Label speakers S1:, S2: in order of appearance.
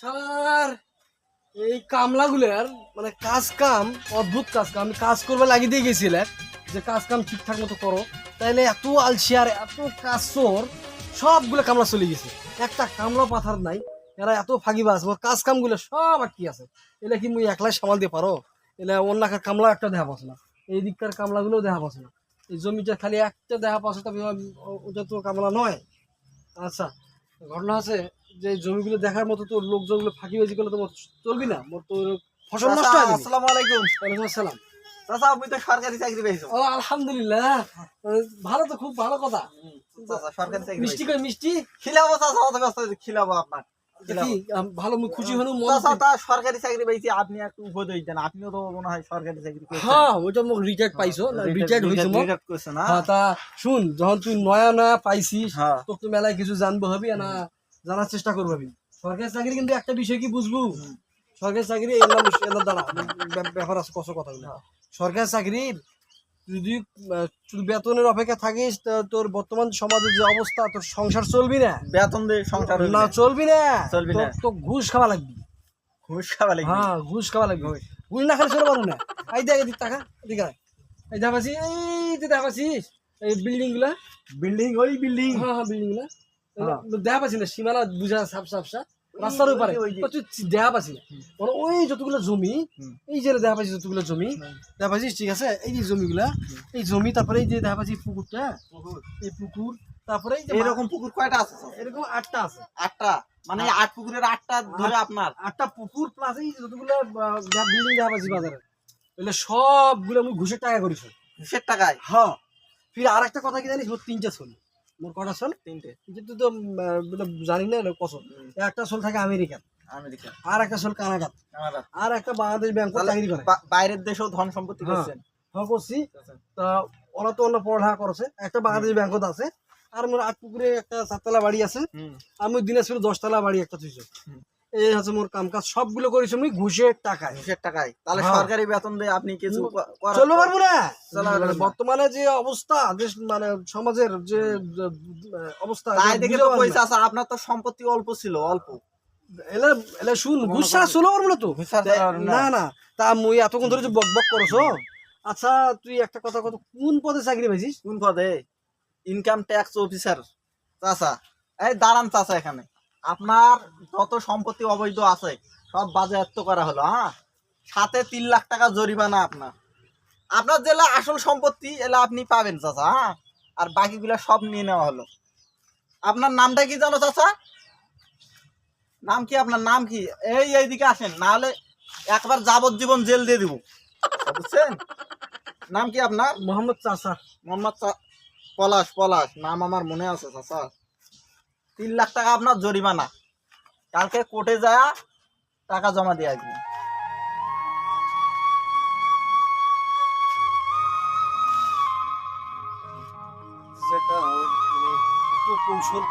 S1: শালার এই কামলাগুলার মানে কাজ কাম, অদ্ভুত কাজ কাম, আমি কাজ করবে লাগিয়ে দিয়ে গেছিলাম যে কাজ কাম ঠিকঠাক মতো করো। তাইলে এত আলসি আর এত কাজ চোর সবগুলো কামলা চলে গেছে। একটা কামলা পাথার নাই, এরা এত ফাঁকিবাজ মোর কাজ কামগুলো সব আটকি আছে। এলা কি মুই একলাই সামাল দিয়ে পারো? এলা অন্যাকার কামলা একটা দেখা পাচ্ছ না। এই দিককার কামলাগুলো দেখা পাচ্ছ না। এই জমিটা খালি একটা দেখা পাচ্ছ, তবে ও- ওটা তো কামলা নয়। আচ্ছা ঘটনা আছে যে জমিগুলো দেখার মতো তো লোকজনগুলো ফাঁকিবাজি করলে তোমার চলবি না মোর তো ফসল নষ্ট হয়ে
S2: আসসালামু আলাইকুম।
S1: ওয়ালাইকুম আসসালাম।
S2: চাচা আমি তো সরকারি চাকরি পেয়েছ
S1: ও আলহামদুলিল্লাহ। ভালো তো খুব ভালো কথা।
S2: চাচা সরকারি চাকরি
S1: মিষ্টি। কই মিষ্টি?
S2: খিলাবো চাচা অত ব্যস্ত খিলাবো আপনার।
S1: ভালো খুশি হলো
S2: চাচা তা সরকারি চাকরি পেয়েছি আপনি একটু উপদেশ দেন। আপনিও তো মনে হয় সরকারি চাকরি
S1: হ্যাঁ ওইটা মোক রিটায়ার্ড পাইছো রিটায়ার্ড হয়েছে মোক।
S2: না
S1: হ্যাঁ। তা শুন যখন তুই নয়া নয়া পাইছিস
S2: হ্যাঁ।
S1: তো তুই মেলায় কিছু জানব হবি না জানার চেষ্টা করবি হবি সরকারি চাকরি কিন্তু একটা বিষয় কি বুঝব? সরকারি চাকরি এলাম এলাম দাঁড়া ব্যাপার আছে কত কথা সরকারি চাকরির যদি বেতনের অপেক্ষা থাকিস তা তোর বর্তমান সমাজের যে অবস্থা তোর সংসার চলবি না?
S2: বেতন দিয়ে সংসার
S1: না চলবি না।
S2: চলবি না।
S1: তোর ঘুষ খাওয়া লাগবে।
S2: ঘুষ খাওয়া লাগবে।
S1: হ্যাঁ ঘুষ খাওয়া লাগবে। ঘুষ। না খেলে চলে পারব না। এই দেখ এদিক টাকা এদিকে। এই দেখা পাচ্ছিস এই তুই দেখা পাচ্ছিস এই বিল্ডিংগুলা
S2: বিল্ডিং ওই বিল্ডিং।
S1: হ্যাঁ হ্যাঁ বিল্ডিংগুলা
S2: হ্যাঁ।
S1: দেখা পাচ্ছি না সীমানা বুঝা সাপ সাপ সাপ রাস্তার
S2: ওই- যে-
S1: দেখা পাচ্ছি মানে ওই যতগুলো জমি এই যে দেখা পাচ্ছিস যতগুলো জমি দেখা পাচ্ছিস ঠিক আছে? এই যে জমিগুলা এই জমি তারপরে এই যে দেখা পাচ্ছি পুকুরটা এই পুকুর তারপরে
S2: এরকম পুকুর কয়টা আছে
S1: এরকম আটটা আছে।
S2: আটটা? মানে আট পুকুরের আটটা ধরে আপনার?
S1: আটটা পুকুর প্লাস এই যতগুলো বিল্ডিং দেখা পাচ্ছি বাজারে। তাহলে সবগুলো আমি ঘুষের টাকা করিস
S2: ঘুষের টাকায়?
S1: হ্যাঁ। ফির আর একটা কথা কি জানিস? তিনটা সোল মোর কটা সোল
S2: তিনটে।
S1: কিন্তু তো মানে জানি না একটা সোল থাকে আমেরিকান।
S2: আমেরিকা।
S1: আর একটা সোল কানাডা
S2: কানাডা
S1: আর একটা বাংলাদেশ ব্যাংক চাকরি করে।
S2: বাইরের দেশেও ধন সম্পত্তি
S1: হ্যাঁ।
S2: করছেন।
S1: হ্যাঁ করছি। তা ওরা তো অন্য পড়ালেখা করছে। একটা বাংলাদেশ ব্যাংকত আছে। আর মোর আটপুকুরে একটা চারতলা বাড়ি আছে। আমি দিনাজপুর দশতলা বাড়ি একটা
S2: হুম।
S1: এই হচ্ছে মোর কাম কাজ সবগুলো করেছি আমি ঘুষের টাকায়।
S2: ঘুষের টাকায়। তাহলে
S1: হ্যাঁ।
S2: সরকারি বেতন দিয়ে আপনি কিছু।
S1: চলতে পারব না?
S2: চলা
S1: মানে
S2: না।
S1: বর্তমানে যে অবস্থা দেশ মানে সমাজের যে অবস্থা
S2: তাই দেখে তো পয়সা আছে আপনার তো সম্পত্তি অল্প ছিল অল্প।
S1: এলে এলে শুন গুসা
S2: করেন-
S1: পারব না তো?
S2: ঘুষ। না।
S1: না তা মুই এতক্ষণ ধরে যে বক বক করছ। আচ্ছা তুই একটা কথা কত কোন পদে চাকরি পাইছিস?
S2: কোন পদে? ইনকাম ট্যাক্স অফিসার চাচা। এই দাঁড়ান চাচা এখানে। আপনার যত সম্পত্তি অবৈধ আছে সব বাজেয়াপ্ত করা হলো হ্যাঁ? সাথে তিন লাখ টাকা জরিমানা আপনার। আপনার যেলা আসল সম্পত্তি এলা আপনি পাবেন চাচা হ্যাঁ? আর বাকিগুলা সব নিয়ে নেওয়া হলো। আপনার নামটা কি জানো চাচা? নাম কি আপনার? নাম কি? এই এইদিকে আসেন না হলে একবার যাবজ্জীবন জেল দিয়ে দিব। বুঝছেন? নাম কি আপনার?
S1: মোহাম্মদ চাচা।
S2: মোহাম্মদ চা- পলাশ পলাশ। নাম আমার মনে আছে চাচা। তিন লাখ টাকা আপনার জরিমানা। কালকে কোর্টে যায় টাকা জমা দিয়ে আসবেন।
S1: মানে কৌশল